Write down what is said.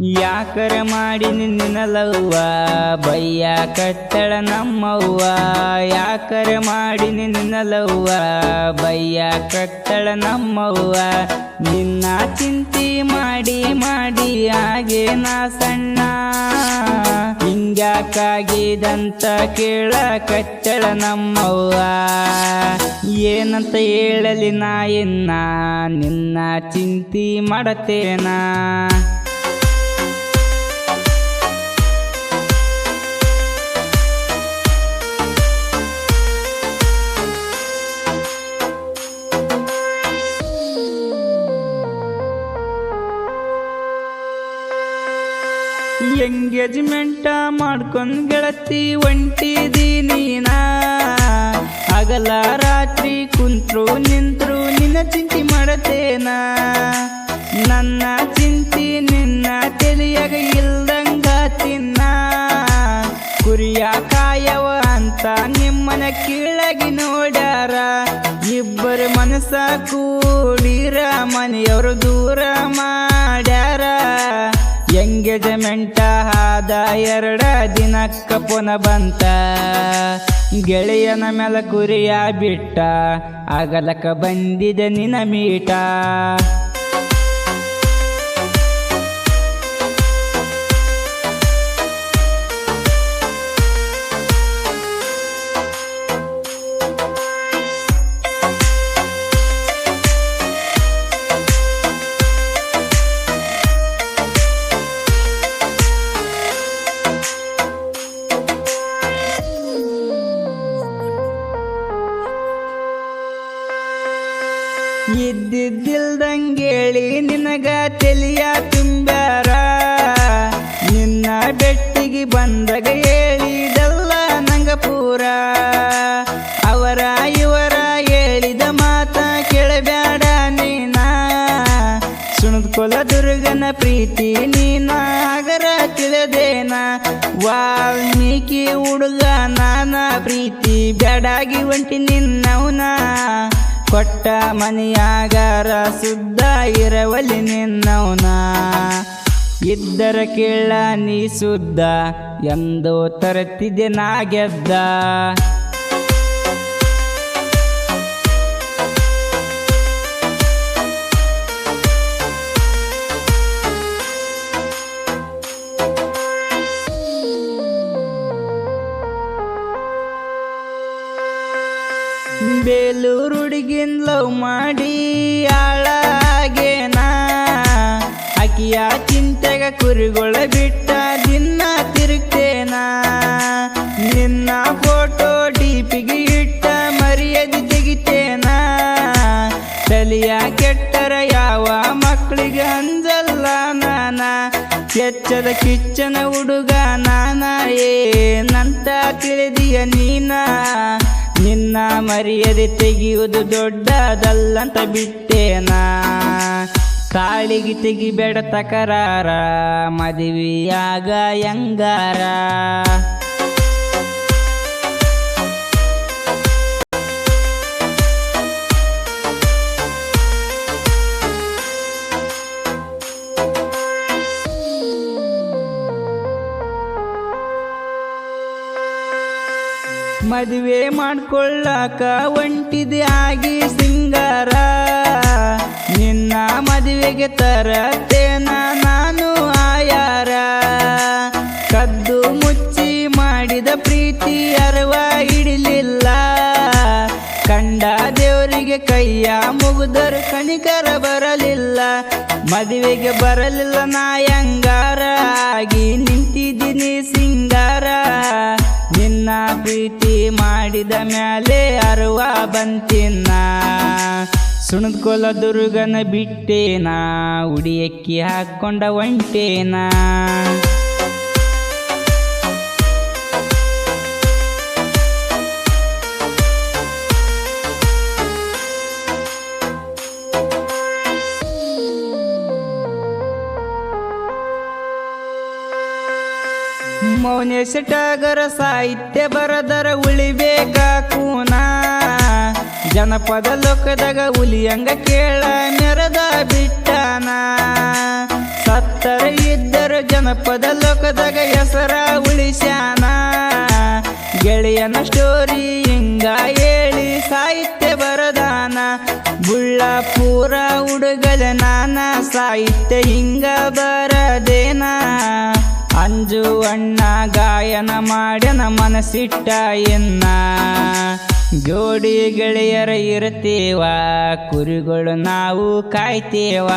ಯಾಕರ ಮಾಡಿ ನಿನ್ನಲವ್ವ ಬಯ್ಯ ಕಟ್ಟಳ ನಮ್ಮವ್ವ. ಯಾಕರ ಮಾಡಿ ನಿನ್ನ ಲವ್ವ ಬಯ್ಯ ಕಟ್ಟಳ ನಮ್ಮವ್ವ. ನಿನ್ನ ಚಿಂತಿ ಮಾಡಿ ಮಾಡಿ ಹಾಗೆ ನಾ ಸಣ್ಣ. ಹಿಂಗ್ಯಾಕಾಗಿದಂತ ಕೇಳ ಕಟ್ಟಳ ನಮ್ಮವ್ವ. ಏನಂತ ಹೇಳಲಿ ನಾ ಇನ್ನ? ನಿನ್ನ ಚಿಂತಿ ಮಾಡತೇನಾ? ಎಂಗೇಜ್ಮೆಂಟ ಮಾಡ್ಕೊಂಡ್ ಗೆಳತಿ ನೀನ ಹಗಲ ರಾತ್ರಿ ಕುಂತ್ರು ನಿಂತ್ರು ನಿನ್ನ ಚಿಂತಿ ಮಾಡತೇನ ನನ್ನ ಚಿಂತಿ ನಿನ್ನ ತಿಳಿಯಾಗ ಇಲ್ದಂಗ ತಿನ್ನ. ಕುರಿಯ ಕಾಯವ ಅಂತ ನಿಮ್ಮನ ಕೀಳಾಗಿ ನೋಡ್ಯಾರ. ಇಬ್ಬರ ಮನಸ್ಸ ಕೂಡಿರ ಮನೆಯವರು ದೂರ ಮಾಡ್ಯಾರ. ಎಂಗೇಜ್ಮೆಂಟ ಆದ ಎರಡ ದಿನಕ್ಕ ಪುನ ಬಂತ. ಗೆಳೆಯನ ಮೇಲೆ ಕುರಿಯ ಬಿಟ್ಟ. ಅಗಲಕ ಬಂದಿದೆ ನಿನ ಮೀಟ. ಇದ್ದಿದ್ದಿಲ್ದಂಗೇಳಿ ನಿನಗ ತೆಲಿಯ ತುಂಬ್ಯಾರ? ನಿನ್ನ ಬೆಟ್ಟಿಗೆ ಬಂದಾಗ ಹೇಳಿದಲ್ಲ ನಂಗ ಪೂರ. ಅವರ ಇವರ ಹೇಳಿದ ಮಾತ ಕೇಳಬೇಡ ನೀನ. ಸುಣದ್ಕೊಲ ದುರ್ಗನ ಪ್ರೀತಿ ನೀನ ಆಗರ ತಿಳಿದೇನ? ವಾಲ್ಮೀಕಿ ಹುಡುಗ ನಾನ, ಪ್ರೀತಿ ಬೇಡಾಗಿ ಒಂಟಿ ನಿನ್ನವನ. ಕೊಟ್ಟ ಮನೆಯಾಗಾರ ಸುದ್ದ ಇರವಲಿ ನಿನ್ನವನ. ಇದ್ದರ ಕೇಳ ನೀ ಸುದ್ದ ಎಂದೋ ತರತಿದೆ ನಾ ಗೆದ್ದ. ಮಾಡಿ ಆಳಾಗೇನ? ಅಕಿಯ ಚಿಂತೆಗ ಕುರಿಗೊಳ ಬಿಟ್ಟ ದಿನ ತಿರುಗ್ತೇನ? ನಿನ್ನ ಫೋಟೋ ಡಿಪಿಗೆ ಇಟ್ಟ ಮರ್ಯಾದೆ ತೆಗಿತೇನ? ತಲಿಯ ಕೆಟ್ಟರ ಯಾವ ಮಕ್ಕಳಿಗೆ ಅಂಜಲ್ಲ ನಾನ? ಕೆಚ್ಚದ ಕಿಚ್ಚನ ಹುಡುಗ ನಾನ? ಏನಂತ ತಿಳಿದಿಯ ನೀನ? ನಿನ್ನ ಮರ್ಯಾದೆ ತೆಗೆಯುವುದು ದೊಡ್ಡದಲ್ಲಂತ ಬಿಟ್ಟೇನಾ? ಕಾಳಿಗೆ ತೆಗಿಬೇಡ ತಕರಾರ ಮದುವೆಯಾಗ ಯಂಗಾರ. ಮದುವೆ ಮಾಡ್ಕೊಳ್ಳಾಕ ಒಂಟಿದೆ ಆಗಿ ಸಿಂಗಾರ. ನಿನ್ನ ಮದುವೆಗೆ ತರತ್ತೇನ ನಾನು ಆಯಾರ. ಕದ್ದು ಮುಚ್ಚಿ ಮಾಡಿದ ಪ್ರೀತಿ ಅರವ ಹಿಡಿಲಿಲ್ಲ. ಕಂಡ ದೇವರಿಗೆ ಕೈಯ ಮುಗಿದರು ಕಣಿಕರ ಬರಲಿಲ್ಲ. ಮದುವೆಗೆ ಬರಲಿಲ್ಲ ನಾಯಂಗಾರ ಆಗಿ ನಿಂತಿದ್ದೀನಿ ಮಾಡಿದ ಮ್ಯಾಲೆ ಅರುವ ಬಂತಿನ್ನ. ಸುಣದ್ಕೊಲ ದುರ್ಗನ ಬಿಟ್ಟೇನಾ ಉಡಿಯಕ್ಕಿ ಹಾಕೊಂಡ ಒಂಟೇನಾ. ಮೌನೇಶ ಟಗರ ಸಾಹಿತ್ಯ ಬರದರ ಉಳಿಬೇಕ ಕೂನ. ಜನಪದ ಲೋಕದಾಗ ಉಲಿಯಂಗ ಕೇಳ ನೆರದ ಬಿಟ್ಟನ. ಸತ್ತರ ಇದ್ದರು ಜನಪದ ಲೋಕದಾಗ ಹೆಸರ ಉಳಿಸ್ಯಾನ. ಗೆಳೆಯನ ಸ್ಟೋರಿ ಹಿಂಗ ಹೇಳಿ ಸಾಹಿತ್ಯ ಬರದಾನ. ಬುಳ್ಳ ಪೂರ ಹುಡುಗಲ ನಾನ ಸಾಹಿತ್ಯ ಹಿಂಗ ಅಂಜು ಅಣ್ಣ ಗಾಯನ ಮಾಡ್ಯನ ಮನಸ್ಸಿಟ್ಟ ಎನ್ನ. ಜೋಡಿ ಗೆಳೆಯರ ಇರ್ತೀವ ಕುರಿಗಳು ನಾವು ಕಾಯ್ತೇವ.